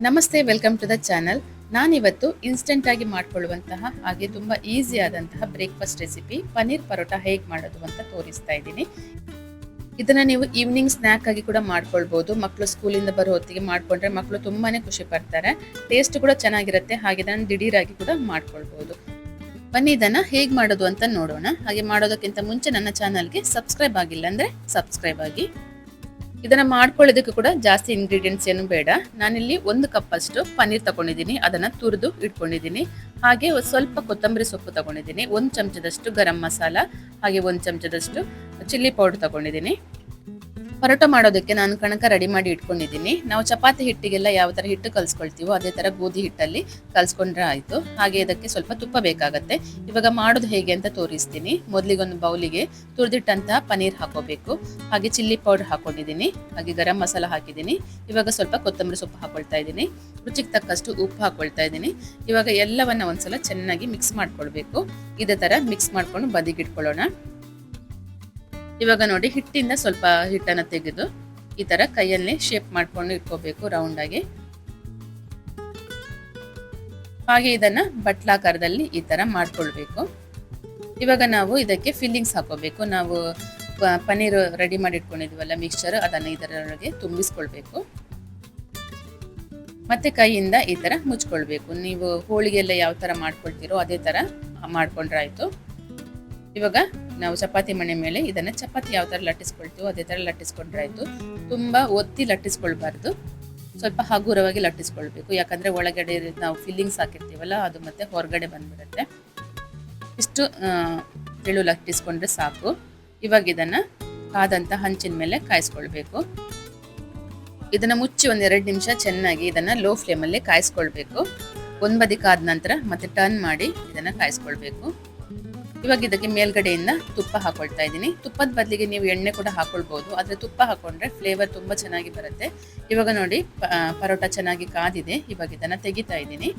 ನಮಸ್ತೆ welcome to the channel ನಾನಿವತ್ತು instant ಆಗಿ ಮಾಡ್ಕೊಳ್ಳುವಂತಹ ಹಾಗೆ ತುಂಬ ಈಸಿ ಆದಂತಹ ಬ್ರೇಕ್ಫಾಸ್ಟ್ ರೆಸಿಪಿ ಪನ್ನೀರ್ ಪರೋಟ ಹೇಗೆ ಮಾಡೋದು ಅಂತ ತೋರಿಸ್ತಾ ಇದ್ದೀನಿ. ಇದನ್ನ ನೀವು ಈವ್ನಿಂಗ್ ಸ್ನ್ಯಾಕ್ ಆಗಿ ಕೂಡ ಮಾಡ್ಕೊಳ್ಬೋದು. ಮಕ್ಕಳು ಸ್ಕೂಲಿಂದ ಬರೋ ಹೊತ್ತಿಗೆ ಮಾಡ್ಕೊಂಡ್ರೆ ಮಕ್ಕಳು ತುಂಬಾನೇ ಖುಷಿ ಪಡ್ತಾರೆ. ಟೇಸ್ಟ್ ಕೂಡ ಚೆನ್ನಾಗಿರುತ್ತೆ. ಹಾಗೆ ನಾನು ದಿಢೀರಾಗಿ ಕೂಡ ಮಾಡ್ಕೊಳ್ಬೋದು. ಬನ್ನಿ, ಇದನ್ನು ಹೇಗೆ ಮಾಡೋದು ಅಂತ ನೋಡೋಣ. ಹಾಗೆ ಮಾಡೋದಕ್ಕಿಂತ ಮುಂಚೆ ನನ್ನ ಚಾನಲ್ಗೆ ಸಬ್ಸ್ಕ್ರೈಬ್ ಆಗಿಲ್ಲ ಅಂದ್ರೆ ಸಬ್ಸ್ಕ್ರೈಬ್ ಆಗಿ. ಇದನ್ನ ಮಾಡ್ಕೊಳ್ಳೋದಕ್ಕೆ ಕೂಡ ಜಾಸ್ತಿ ಇಂಗ್ರೀಡಿಯೆಂಟ್ಸ್ ಏನು ಬೇಡ. ನಾನಿಲ್ಲಿ ಒಂದು ಕಪ್ ಅಷ್ಟು ಪನ್ನೀರ್ ತಗೊಂಡಿದ್ದೀನಿ. ಅದನ್ನು ತುರಿದು ಇಟ್ಕೊಂಡಿದ್ದೀನಿ. ಹಾಗೆ ಸ್ವಲ್ಪ ಕೊತ್ತಂಬರಿ ಸೊಪ್ಪು ತಗೊಂಡಿದ್ದೀನಿ. ಒಂದು ಚಮಚದಷ್ಟು ಗರಂ ಮಸಾಲ, ಹಾಗೆ ಒಂದು ಚಮಚದಷ್ಟು ಚಿಲ್ಲಿ ಪೌಡರ್ ತಗೊಂಡಿದ್ದೀನಿ. ಪರೋಟ ಮಾಡೋದಕ್ಕೆ ನಾನು ಕಣಕ ರೆಡಿ ಮಾಡಿ ಇಟ್ಕೊಂಡಿದ್ದೀನಿ. ನಾವು ಚಪಾತಿ ಹಿಟ್ಟಿಗೆಲ್ಲ ಯಾವ ಥರ ಹಿಟ್ಟು ಕಲ್ಸ್ಕೊಳ್ತೀವೋ ಅದೇ ಥರ ಗೋಧಿ ಹಿಟ್ಟಲ್ಲಿ ಕಲ್ಸ್ಕೊಂಡ್ರೆ ಆಯಿತು. ಹಾಗೆ ಇದಕ್ಕೆ ಸ್ವಲ್ಪ ತುಪ್ಪ ಬೇಕಾಗತ್ತೆ. ಇವಾಗ ಮಾಡೋದು ಹೇಗೆ ಅಂತ ತೋರಿಸ್ತೀನಿ. ಮೊದಲಿಗೊಂದು ಬೌಲಿಗೆ ತುರಿದಿಟ್ಟಂತಹ ಪನೀರ್ ಹಾಕೋಬೇಕು. ಹಾಗೆ ಚಿಲ್ಲಿ ಪೌಡರ್ ಹಾಕೊಂಡಿದ್ದೀನಿ. ಹಾಗೆ ಗರಂ ಮಸಾಲ ಹಾಕಿದ್ದೀನಿ. ಇವಾಗ ಸ್ವಲ್ಪ ಕೊತ್ತಂಬರಿ ಸೊಪ್ಪು ಹಾಕೊಳ್ತಾ ಇದ್ದೀನಿ. ರುಚಿಗೆ ತಕ್ಕಷ್ಟು ಉಪ್ಪು ಹಾಕೊಳ್ತಾ ಇದ್ದೀನಿ. ಇವಾಗ ಎಲ್ಲವನ್ನ ಒಂದ್ಸಲ ಚೆನ್ನಾಗಿ ಮಿಕ್ಸ್ ಮಾಡ್ಕೊಳ್ಬೇಕು. ಇದೇ ಥರ ಮಿಕ್ಸ್ ಮಾಡ್ಕೊಂಡು ಬದಿಗಿಟ್ಕೊಳ್ಳೋಣ ಇವಾಗ ನೋಡಿ, ಹಿಟ್ಟಿಂದ ಸ್ವಲ್ಪ ಹಿಟ್ಟನ್ನು ತೆಗೆದು ಈ ತರ ಕೈಯಲ್ಲಿ ಶೇಪ್ ಮಾಡ್ಕೊಂಡು ಇಟ್ಕೋಬೇಕು ರೌಂಡಾಗಿ ಹಾಗೆ ಇದನ್ನ ಬಟ್ಲಾಕಾರದಲ್ಲಿ ಈ ತರ ಮಾಡ್ಕೊಳ್ಬೇಕು. ಇವಾಗ ನಾವು ಇದಕ್ಕೆ ಫಿಲ್ಲಿಂಗ್ಸ್ ಹಾಕೋಬೇಕು. ನಾವು ಪನ್ನೀರ್ ರೆಡಿ ಮಾಡಿ ಇಟ್ಕೊಂಡಿದ್ವಲ್ಲ ಮಿಕ್ಸ್ಚರ್ ಅದನ್ನು ಇದರೊಳಗೆ ತುಂಬಿಸ್ಕೊಳ್ಬೇಕು. ಮತ್ತೆ ಕೈಯಿಂದ ಈ ತರ ಮುಚ್ಕೊಳ್ಬೇಕು. ನೀವು ಹೋಳಿಗೆ ಎಲ್ಲ ಯಾವ ತರ ಮಾಡ್ಕೊಳ್ತೀರೋ ಅದೇ ತರ ಮಾಡ್ಕೊಂಡ್ರೆ ಆಯ್ತು ಇವಾಗ ನಾವು ಚಪಾತಿ ಮಣೆ ಮೇಲೆ ಇದನ್ನ ಚಪಾತಿ ಯಾವ ತರ ಲಟ್ಟಿಸ್ಕೊಳ್ತೀವೋ ಅದೇ ತರ ಲಟ್ಟಿಸ್ಕೊಂಡ್ರೆ ಆಯ್ತು. ತುಂಬಾ ಒತ್ತಿ ಲಟ್ಟಿಸ್ಕೊಳ್ಬಾರ್ದು. ಸ್ವಲ್ಪ ಹಗುರವಾಗಿ ಲಟ್ಟಿಸ್ಕೊಳ್ಬೇಕು. ಯಾಕಂದ್ರೆ ಒಳಗಡೆ ನಾವು ಫಿಲ್ಲಿಂಗ್ಸ್ ಹಾಕಿರ್ತೀವಲ್ಲ, ಅದು ಮತ್ತೆ ಹೊರಗಡೆ ಬಂದ್ಬಿಡುತ್ತೆ. ಇಷ್ಟು ಎಳ್ಳು ಲಟ್ಟಿಸ್ಕೊಂಡ್ರೆ ಸಾಕು. ಇವಾಗ ಇದನ್ನ ಕಾದಂತ ಹಂಚಿನ ಮೇಲೆ ಕಾಯಿಸ್ಕೊಳ್ಬೇಕು. ಇದನ್ನ ಮುಚ್ಚಿ ಒಂದ್ ಎರಡು ನಿಮಿಷ ಚೆನ್ನಾಗಿ ಇದನ್ನ ಲೋ ಫ್ಲೇಮಲ್ಲಿ ಕಾಯಿಸ್ಕೊಳ್ಬೇಕು. ಒಂದ್ ಬದಿ ಕಾದ ನಂತರ ಮತ್ತೆ ಟರ್ನ್ ಮಾಡಿ ಇದನ್ನ ಕಾಯಿಸ್ಕೊಳ್ಬೇಕು. ಇವಾಗ ಇದಕ್ಕೆ ಮೇಲ್ಗಡೆಯಿಂದ ತುಪ್ಪ ಹಾಕೊಳ್ತಾ ಇದ್ದೀನಿ. ತುಪ್ಪದ ಬದಲಿಗೆ ನೀವು ಎಣ್ಣೆ ಕೂಡ ಹಾಕೊಳ್ಬಹುದು ಆದ್ರೆ ತುಪ್ಪ ಹಾಕೊಂಡ್ರೆ ಫ್ಲೇವರ್ ತುಂಬಾ ಚೆನ್ನಾಗಿ ಬರುತ್ತೆ. ಇವಾಗ ನೋಡಿ ಪರೋಟ ಚೆನ್ನಾಗಿ ಕಾದಿದೆ. ಇವಾಗ ಇದನ್ನ ತೆಗಿತಾ ಇದ್ದೀನಿ.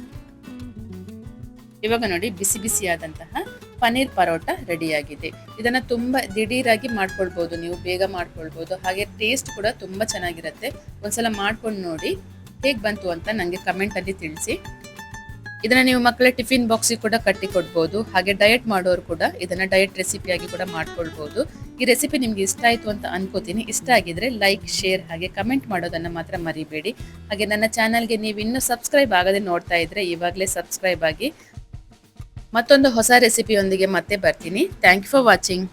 ಇವಾಗ ನೋಡಿ, ಬಿಸಿ ಬಿಸಿಯಾದಂತಹ ಪನೀರ್ ಪರೋಟ ರೆಡಿಯಾಗಿದೆ. ಇದನ್ನ ತುಂಬಾ ದಿಢೀರಾಗಿ ಮಾಡ್ಕೊಳ್ಬೋದು ನೀವು. ಬೇಗ ಮಾಡ್ಕೊಳ್ಬೋದು. ಹಾಗೆ ಟೇಸ್ಟ್ ಕೂಡ ತುಂಬಾ ಚೆನ್ನಾಗಿರುತ್ತೆ. ಒಂದ್ಸಲ ಮಾಡ್ಕೊಂಡು ನೋಡಿ, ಹೇಗೆ ಬಂತು ಅಂತ ನನಗೆ ಕಮೆಂಟಲ್ಲಿ ತಿಳಿಸಿ. ಇದನ್ನ ನೀವು ಮಕ್ಕಳ ಟಿಫಿನ್ ಬಾಕ್ಸಿಗೆ ಕೂಡ ಕಟ್ಟಿ ಕೊಡ್ಬೋದು. ಹಾಗೆ ಡಯಟ್ ಮಾಡೋರು ಕೂಡ ಇದನ್ನ ಡಯಟ್ ರೆಸಿಪಿಯಾಗಿ ಕೂಡ ಮಾಡ್ಕೊಳ್ಬಹುದು ಈ ರೆಸಿಪಿ ನಿಮ್ಗೆ ಇಷ್ಟ ಆಯ್ತು ಅಂತ ಅನ್ಕೋತೀನಿ. ಇಷ್ಟ ಆಗಿದ್ರೆ ಲೈಕ್ ಶೇರ್ ಹಾಗೆ ಕಮೆಂಟ್ ಮಾಡೋದನ್ನ ಮಾತ್ರ ಮರಿಬೇಡಿ. ಹಾಗೆ ನನ್ನ ಚಾನಲ್ಗೆ ನೀವು ಇನ್ನೂ ಸಬ್ಸ್ಕ್ರೈಬ್ ಆಗದೆ ನೋಡ್ತಾ ಇದ್ರೆ ಇವಾಗಲೇ ಸಬ್ಸ್ಕ್ರೈಬ್ ಆಗಿ ಮತ್ತೊಂದು ಹೊಸ ರೆಸಿಪಿಯೊಂದಿಗೆ ಮತ್ತೆ ಬರ್ತೀನಿ. Thank you for watching